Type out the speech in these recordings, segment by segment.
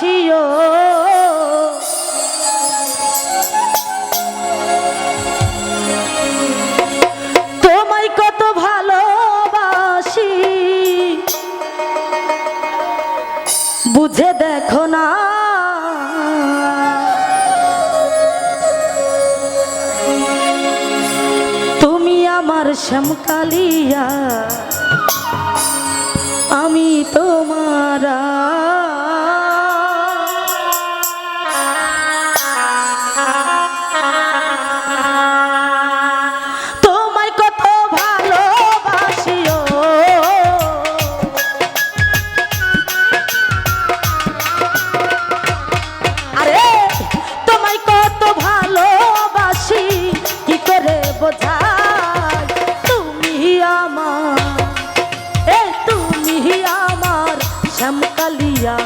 বাসিও তোমায় কত ভালোবাসি। বুঝে দেখো না। তুমি আমার শ্যামকালিয়া আমি তোমারা শ্যামকালিয়া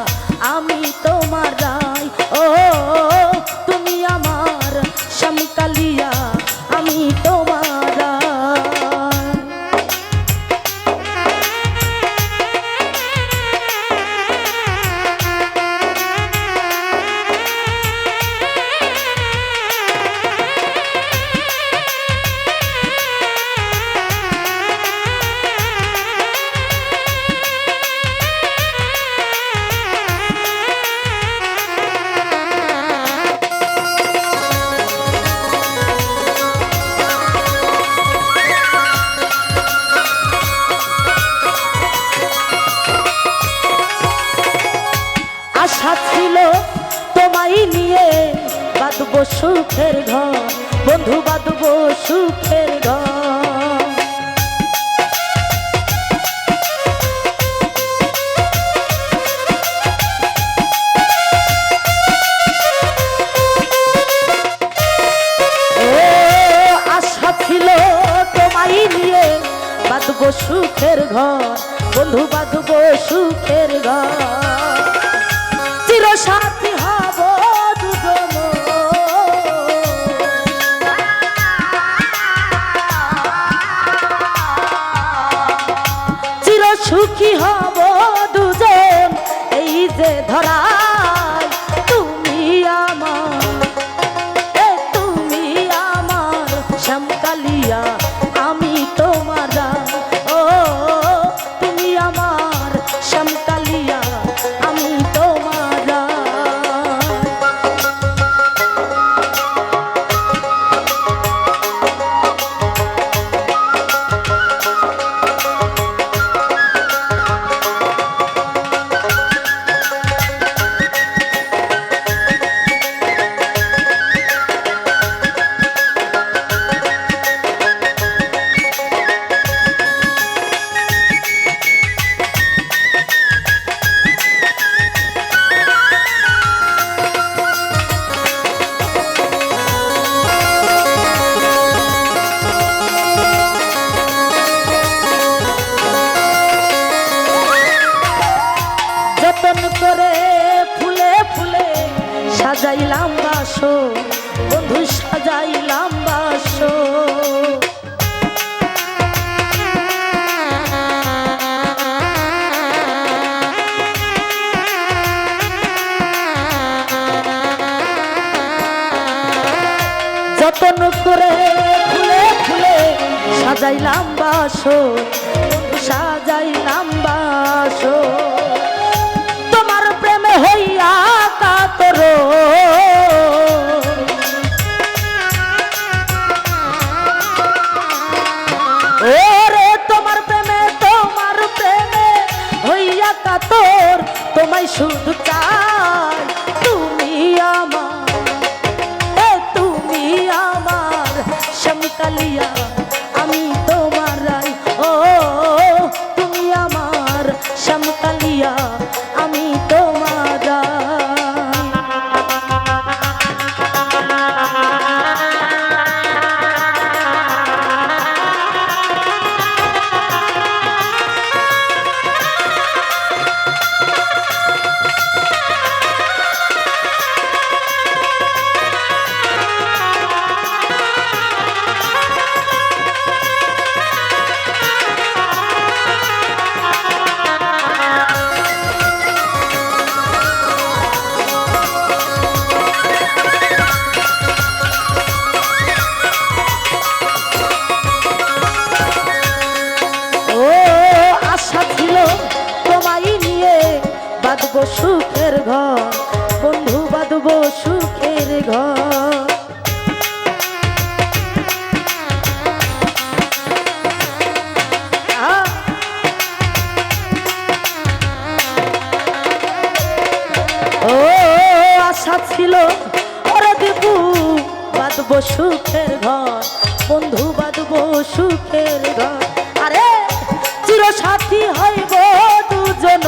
আমি তোমার রায়। ও বাঁধবো সুখের ঘর, বন্ধু বাঁধবো সুখের ঘর। সুখের ঘর, বন্ধু বাঁধবো সুখের ঘর। চির সাথী আমার সাজাইলাম বাসো বন্ধু সাজাইলাম বাসো। যতন করে ফুলে ফুলে সাজাইলাম বাসো কাতর তোমায় শুধু চাই। সুখের ঘর বন্ধু বাঁধব সুখের ঘর। আরে চিরসাথী হইব দুজন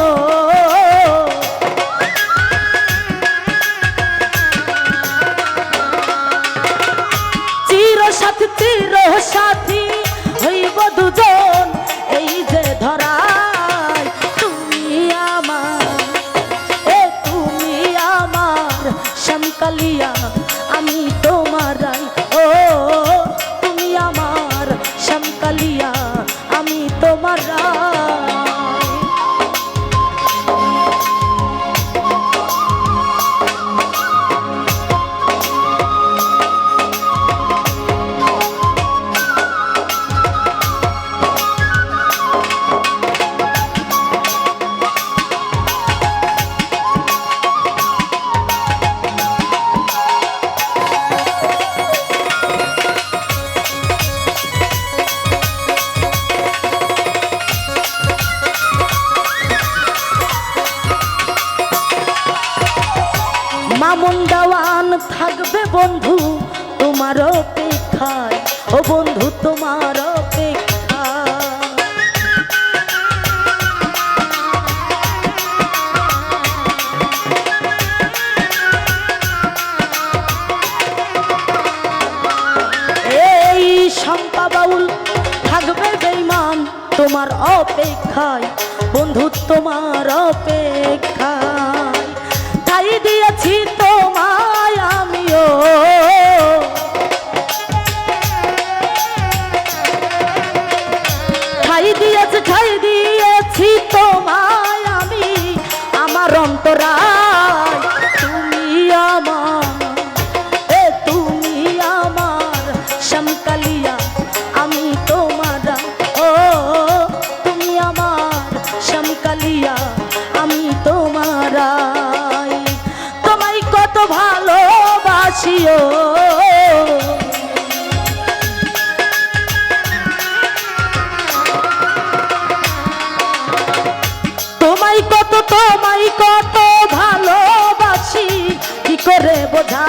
তীরশতির সাথী বন্ধু তোমার অপেক্ষা। এই শম্পা বাউল থাকবে বেইমান তোমার অপেক্ষায়। বন্ধু তোমার অপেক্ষা দিও। তোমায় কত তোমায় কত ভালোবাসি কি করে বোঝা